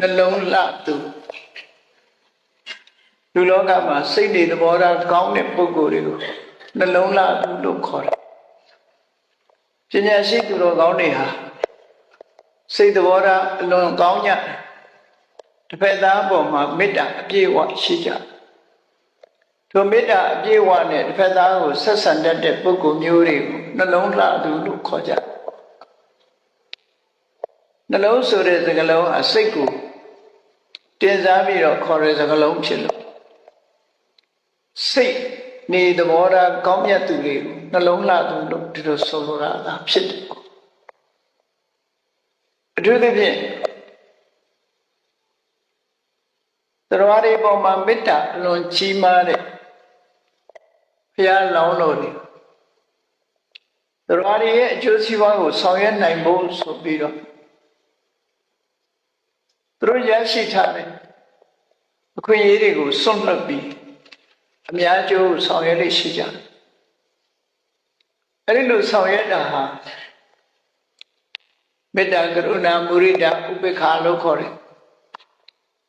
နှလုံးလှသူလူလောကမှာစိတ်တွေသဘောထားကောင်းတဲ့ပုဂ္ဂိုလ်တွေကိုနှလုံးလှသူလို့ခေါ်တယ်ပညာရှိသူတော်ကောင်းတွေဟာစိတ်သဘောထားအလွန်ကောင်းကြတယ်တစ်ဖက်သားအပေါ်မှာမေတ္တာအပြည့်အဝရှိကြတယ်ထိုမေတ္တာအပြည့်အဝနဲ့တစ်ဖက်သားကိုဆက်ဆံတတ်တဲ့ပုဂ္ဂိုလ်မျိုးတွေကိုနှလုံးလှသူလို့ခေါ်ကြတယ် နှလုံးဆိုတဲ့စကားလုံးအစိတ်ကိုတင်စားပြီးတော့ခေါ်တဲ့စကားလုံးဖြစ်လို့စိတ်နေသဘောထားကောင်းမြတ်သူတွေကိုနှလုံးလှသူလို့ဒီလိုဆိုလိုတာဖြစ်တယ်အထူးသဖြင့်တရားတွေပေါ်မှာမေတ္တာအလွန်ကြီးမားတဲ့ဘုရားလောင်းတော်တွေတရားတွေရဲ့အကျိုးစီးပွားကိုဆောင်ရွက်နိုင်ဖို့ဆိုပြီးတော့သူ တို့ရရှိထားတဲ့အခွင့်အရေးတွေကိုစွန့်လွတ်ပြီးအများကျိုးဆောင်ရွက်လို့ရှိကြတယ်အဲဒီလိုဆောင်ရွက်တာဟာမေတ္တာကရုဏာမုရိဒဥပေက္ခလို့ခေါ်တယ်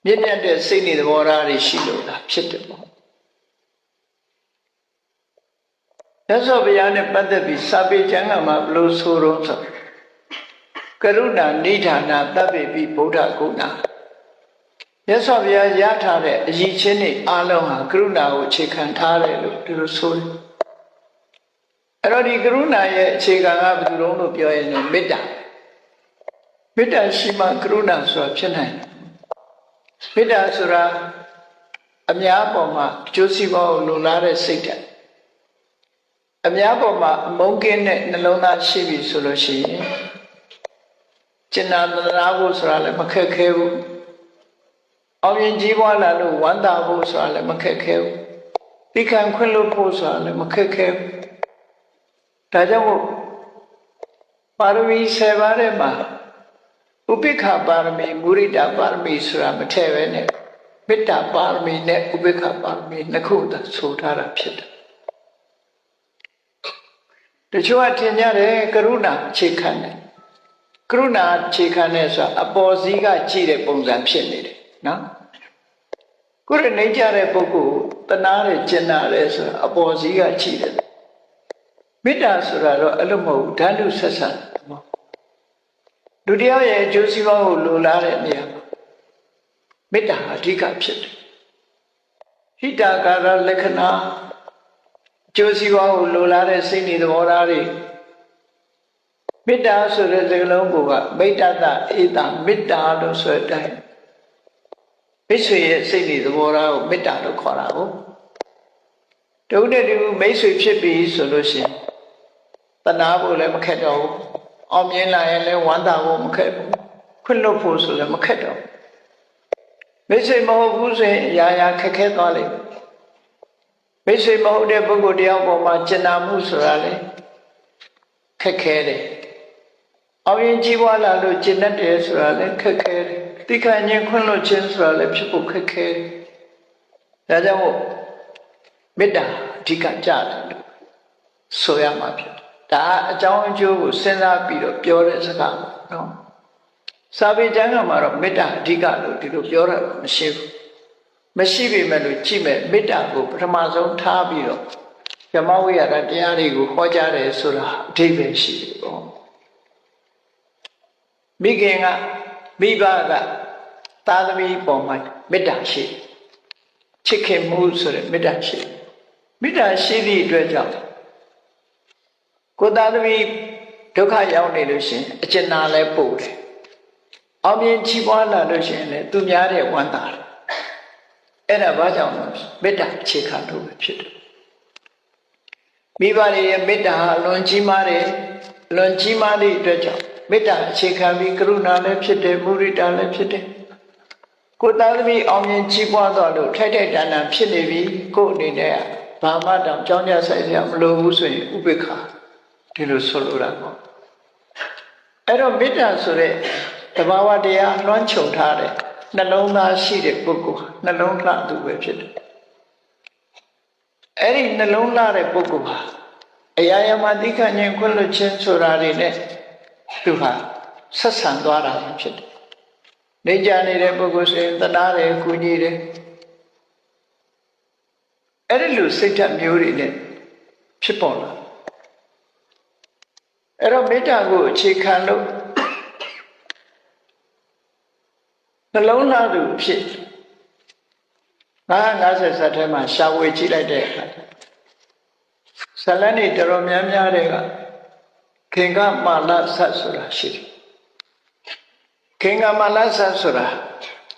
မြင့်မြတ်တဲ့စိတ်နေသဘောထားတွေရှိလို့လားဖြစ်တယ်ပေါ့ရသော်ဘုရားနဲ့ပတ်သက်ပြီးစာပေကျမ်းကမှာဘလို့ဆိုတော့ဆိုကရုဏာနိဌာနာတပ်ပေပြီးဗုဒ္ဓဂုဏ ရသော်ဘုရားရထားတဲ့အရည်ချင်းတွေအလုံးဟာကရုဏာကိုအခြေခံထားတယ်လို့ဒီလိုဆိုတယ်အဲ့တော့ဒီကရုဏာရဲ့အခြေခံကဘယ်သူလုံးလို့ပြောရင်မေတ္တာမေတ္တာရှိမှကရုဏာဆိုတာဖြစ်နိုင်တယ်မေတ္တာဆိုတာအများပေါ်မှာကျိုးစီးပွားကိုလိုလားတဲ့စိတ်ဓာတ်အများပေါ်မှာအမုန်းကင်းတဲ့နှလုံးသားရှိပြီဆိုလို့ရှိရင်ကျင်နာသနာဖို့ဆိုတာလည်းမခက်ခဲဘူး အောင်ရင်ကြီးပွားလာလို့ဝမ်းသာဖို့ဆိုတာလည်းမခက်ခဲဘူးသိခံခွင့်လို့ဖို့ဆိုတာလည်းမခက်ခဲဘူးဒါကြောင့်မို့ပါရမီ7ပါးထဲမှာဥပိ္ပခပါရမီမုရိဒပါရမီဆိုတာမထည့်ပဲနဲ့မေတ္တာပါရမီနဲ့ဥပိ္ပခပါရမီနှစ်ခုသာဆိုထားတာဖြစ်တယ်တချို့ကထင်ကြတယ်ကရုဏာအခြေခံတယ်ကရုဏာအခြေခံတယ်ဆိုတာအပေါ်စီးကကြည့်တဲ့ပုံစံဖြစ်နေတယ်နော် ကိုယ်ရနေကြတဲ့ပုဂ္ဂိုလ်တနာတယ်ကျင်နာတယ်ဆိုတာအပေါ်စီးကကြည့်တယ်မေတ္တာဆိုတာတော့အဲ့လိုမဟုတ်ဘူးဓာတုဆက်ဆံလူတယောက်ရဲ့အကျိုးစီးပွားကိုလိုလားတဲ့နေရာမှာမေတ္တာအဓိကဖြစ်တယ်ဟိတာကာရလက္ခဏာကျိုးစီးပွားကိုလိုလားတဲ့စိတ်နေသဘောထားတွေမေတ္တာဆိုတဲ့စကားလုံးကမိတ္တတဧတမေတ္တာလို့ဆိုတဲ့အတိုင်း မိတ်ဆွေရဲ့စိတ်နေသဘောထားကိုမေတ္တာလို့ခေါ်တာကိုတုံးတဲ့တူမိတ်ဆွေဖြစ်ပြီဆိုလို့ရှိရင်တနာဖို့လည်းမခက်တော့ဘူးအောင်မြင်လာရင်လည်းဝမ်းသာဖို့မခက်ဘူးခွင့်လွတ်ဖို့ဆိုလည်းမခက်တော့မိတ်ဆွေမဟုတ်ဘူးဆိုရင်အရာရာခက်ခဲသွားလိမ့်မယ်မိတ်ဆွေမဟုတ်တဲ့ပုဂ္ဂိုလ်တယောက်ပေါ်မှာကျင်နာမှုဆိုတာလေခက်ခဲတယ်အောင်ရင်ကြီးပွားလာလို့ကျင်တတ်တယ်ဆိုတာလည်းခက်ခဲ တယ်တိခဏ်ချင်းခွင့်လွတ်ခြင်းဆိုတာလည်းဖြစ်ဖို့ခက်ခဲတယ်ဒါကြောင့်မို့မေတ္တာအဓိကကြတယ်ဆိုရမှာဖြစ်ဒါအကြောင်းအကျိုးကိုစဉ်းစားပြီးတော့ပြောတဲ့စကားနော်စာပေကျမ်းကမှာတော့မေတ္တာအဓိကလို့ဒီလိုပြောတာမရှိဘူးမရှိပေမဲ့လို့ကြည့်မဲ့မေတ္တာကိုပထမဆုံးထားပြီးတော့ဓမ္မဝိရဒတရားတွေကိုဟောကြားတယ်ဆိုတာအဓိပ္ပာယ်ရှိတယ်ပေါ့မိခင်က မိဘကသာသမီပေါ်မှာမေတ္တာရှိချစ်ခင်မှုဆိုတဲ့မေတ္တာရှိမေတ္တာရှိသည့်အတွက်ကြောင့်ကိုသားသမီးဒုက္ခရောက်နေလို့ရှင်အကျဉ်းနာလဲပို့တယ်အောင်မြင်ချီးပွားလာလို့ရှင်လေသူများတဲ့ဝမ်းသာတယ်အဲ့ဒါဘာကြောင့်လဲမေတ္တာအခြေခံလို့ပဲဖြစ်တယ်မိဘတွေရဲ့မေတ္တာဟာအလွန်ကြီးမားတယ်အလွန်ကြီးမားသည့်အတွက်ကြောင့် မေတ္တာအခြေခံပြီးကရုဏာလည်းဖြစ်တယ်မုရိဒာလည်းဖြစ်တယ်ကိုသားသမီးအောင်မြင်ချီးပွားတော့လို့ထိုက်ထိုက်တန်တန်ဖြစ်နေပြီကို့အနေနဲ့ဘာမှတောင်ကြောင်းကြဆိုင်စရာမလိုဘူးဆိုရင်ဥပေက္ခဒီလိုဆိုလိုတာပေါ့အဲ့တော့မေတ္တာဆိုတဲ့တဘာဝတရားလွှမ်းခြုံထားတဲ့နှလုံးသားရှိတဲ့ပုဂ္ဂိုလ်နှလုံးလှသူပဲဖြစ်တယ်အဲ့ဒီနှလုံးလှတဲ့ပုဂ္ဂိုလ်ဟာအရာရာမှာသိခဉ္ဉ္ခွင့်လွတ်ခြင်းဆိုတာတွေနဲ့ သူဟာဆက်ဆံသွားတာဖြစ်တယ်နေကြနေတဲ့ပုဂ္ဂိုလ်ဆိုရင်သနာတယ်ကုညီတယ်အဲ့ဒီလိုစိတ်ဓာတ်မျိုးတွေနဲ့ဖြစ်ပေါ်လာအဲ့တော့မေတ္တာကိုအခြေခံလို့နှလုံးသားသူဖြစ်950ဇတ်ထဲမှာရှာဝေကြည့်လိုက်တဲ့အခါဇလန်းနေတော်တော်များများတွေက ခင်ကမာလဆတ်ဆိုတာရှိတယ်ခင်ကမာလဆတ်ဆိုတာ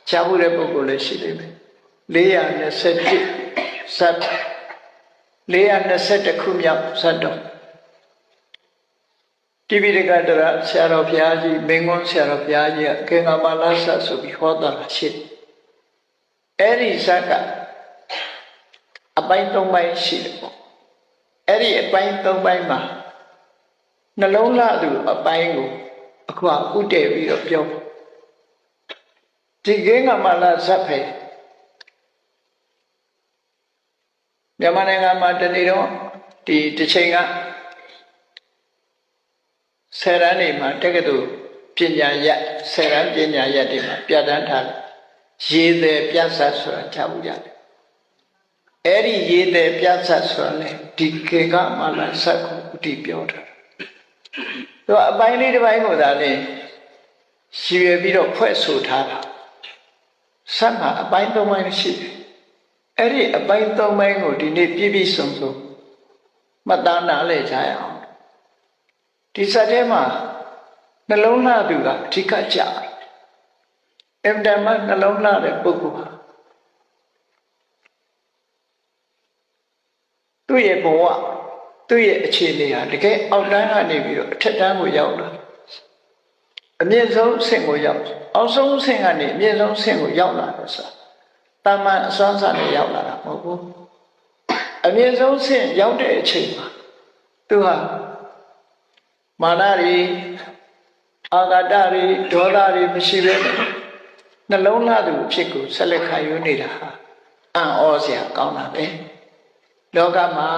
ရှားဖို့တဲ့ပုဂ္ဂိုလ်လည်းရှိနေတယ်421ဇတ်421ခုမြောက်ဇတ်တော်တိပိဋကတရဆရာတော်ဘုရားကြီးမင်းကွန်းဆရာတော်ဘုရားကြီးကခင်ကမာလဆတ်ဆိုပြီးဟောတာရှိတယ်အဲ့ဒီဇတ်ကအပိုင်း၃ပိုင်းရှိတယ်ပေါ့အဲ့ဒီအပိုင်း၃ပိုင်းမှာ နှလုံးသားသူအပိုင်းကိုအခုဥတည်ပြီးတော့ပြောဒီကင်းကမှလာဇတ်ဖယ်မြန်မာနိုင်ငံမှာတနေ့တော့ဒီတစ်ချိန်ကဆယ်ရန်နေမှာတက္ကသိုလ်ပညာရက်ဆယ်ရန်ပညာရက်တွေမှာပြဋ္ဌာန်းထားတယ်ရေသည်ပြတ်ဆက်ဆိုတာကြားဘူးရတယ်အဲ့ဒီရေသည်ပြတ်ဆက်ဆိုတာလေဒီကေကမှလာဇတ်ကိုဥတည်ပြောတာ သူအပိုင်းလေးတစ်ပိုင်းကိုသာလေရှည်ရပြီးတော့ဖွဲ့ဆိုထားတာဆက်မှာအပိုင်းသုံးပိုင်းရှိတယ်အဲ့ဒီအပိုင်းသုံးပိုင်းကိုဒီနေ့ပြည့်ပြည့်စုံစုံမှတ်သားနားလည်ကြရအောင်ဒီစက်ထဲမှာနှလုံးလှသူကအဓိကကြအင်တမနှလုံးလှတဲ့ပုဂ္ဂိုလ်ဟာသူ့ရဲ့ဘဝ သူ့ရဲ့အခြေအနေဟာတကယ်အောက်တန်းကနေပြီးတော့အထက်တန်းကိုရောက်လာအမြင့်ဆုံးဆင့်ကိုရောက်အောက်ဆုံးဆင့်ကနေအမြင့်ဆုံးဆင့်ကိုရောက်လာတယ်ဆိုတာတာမန်အစွမ်းစားနဲ့ရောက်လာတာမဟုတ်ဘူးအမြင့်ဆုံးဆင့်ရောက်တဲ့အချိန်မှာသူဟာမာနတွေအာဂတတွေဒေါသတွေမရှိဘဲနဲ့နှလုံးသားသူဖြစ်ကိုဆက်လက်ခံယူနေတာဟာအံ့ဩစရာကောင်းတာပဲလောကမှာ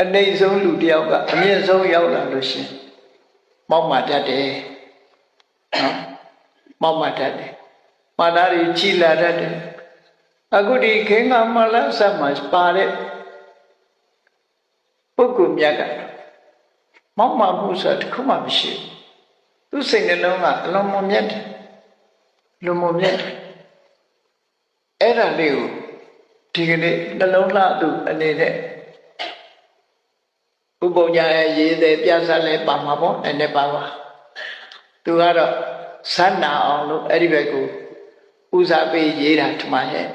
အနေဆုံးလူတယောက်ကအမြင့်ဆုံးရောက်လာလို့ရှင်မောက်မာတတ်တယ်နော်မောက်မာတတ်တယ်မာနာတွေကြီးလာတတ်တယ်အခုဒီခေငါမလဆက်မှာပါတဲ့ပုဂ္ဂိုလ်မြတ်ကမောက်မာမှုဆိုတာတစ်ခုမှမရှိဘူးသူစိတ်နှလုံးကအလုံးမမြတ်တယ်လူမမြတ်တယ်အဲ့ဒါလေးကိုဒီကနေ့နှလုံးလှသူအနေနဲ့ ဥပုံညာရဲ့ရေးတဲ့ပြဆက်လဲပါမှာပေါ့နည်းနည်းပါပါသူကတော့ဇတ်နာအောင်လို့အဲ့ဒီဘက်ကိုဦးစားပေးရေးတာထမရဲ့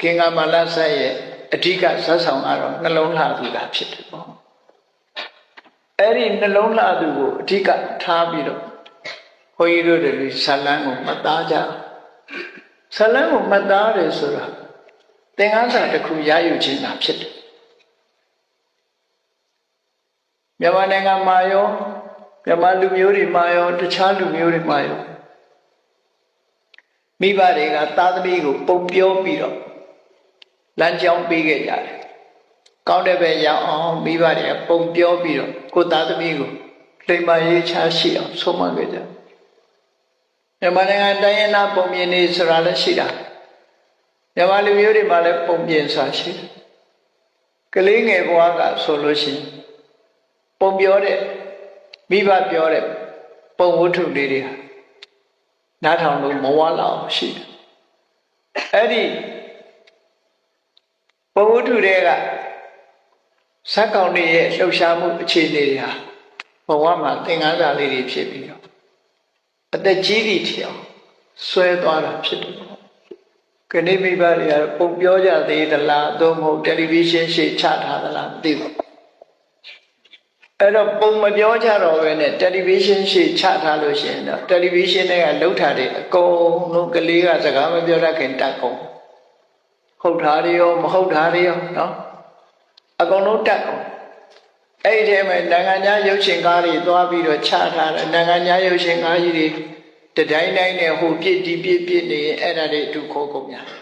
ခင်ကမလဆက်ရဲ့အဓိကဇတ်ဆောင်ကတော့နှလုံးလှသူကဖြစ်တယ်ပေါ့အဲ့ဒီနှလုံးလှသူကိုအဓိကထားပြီးတော့ဘုန်းကြီးတို့တွေဇလန်းကိုမှတ်သားကြဇလန်းကိုမှတ်သားတယ်ဆိုတာသင်္ကန်းစာတစ်ခုရယူခြင်းသာဖြစ်တယ် မြန်မာနိုင်ငံမှာရောမြန်မာလူမျိုးတွေမှာရောတခြားလူမျိုးတွေမှာရောမိဘတွေကသားသမီးကိုပုံပြောပြီးတော့လမ်းကြောင်းပေးခဲ့ကြတယ်။ကောင်းတဲ့ဘက်ရောက်အောင်မိဘတွေကပုံပြောပြီးတော့ကိုသားသမီးကိုလိမ္မာရေးချရှိအောင်ဆုံးမခဲ့ကြတယ်။မြန်မာနိုင်ငံတိုင်းရင်းသားပုံမြင်နေဆိုတာလည်းရှိတာ။မြန်မာလူမျိုးတွေမှာလည်းပုံပြင်ဆိုတာရှိတယ်။ကလေးငယ်ဘဝကဆိုလို့ရှိရင် ပုံပြောတဲ့မိဘပြောတဲ့ပုံဝတ္ထုလေးတွေဟာနားထောင်လို့မဝါလာအောင်ရှိတယ်အဲ့ဒီပုံဝတ္ထုတွေကဇက်ကောင်တွေရဲ့လှုပ်ရှားမှုအခြေအနေတွေဟာဘဝမှာသင်္ကန်းစာလေးတွေဖြစ်ပြီးတော့အသက်ကြီးသည့်ထီအောင်ဆွဲသွားတာဖြစ်တယ်ခဏိမိဘတွေကပုံပြောကြသေးသလားသို့မဟုတ်တယ်လီဗီရှင်းရှေ့ချထားသလားမသိဘူး အဲ့တော့ပုံမပြောကြတော့ဘဲနဲ့တယ်လီဗီရှင်းရှေ့ချထားလို့ရှိရင်တော့တယ်လီဗီရှင်းတွေကလှုပ်ထားတယ်အကုန်လုံးကလေးကစကားမပြောတတ်ခင်တက်ကုန်ဟုတ်တာတွေရောမဟုတ်တာတွေရောနော်အကုန်လုံးတက်ကုန်အဲ့ဒီထဲမှာနိုင်ငံခြားရုပ်ရှင်ကားတွေသွားပြီးတော့ချထားတယ်နိုင်ငံခြားရုပ်ရှင်ကားကြီးတွေတတိုင်းတိုင်းနဲ့ဟိုပြစ်ဒီပြစ်ပြစ်နေအဲ့ဒါတွေအတူခေါ်ကုန်များ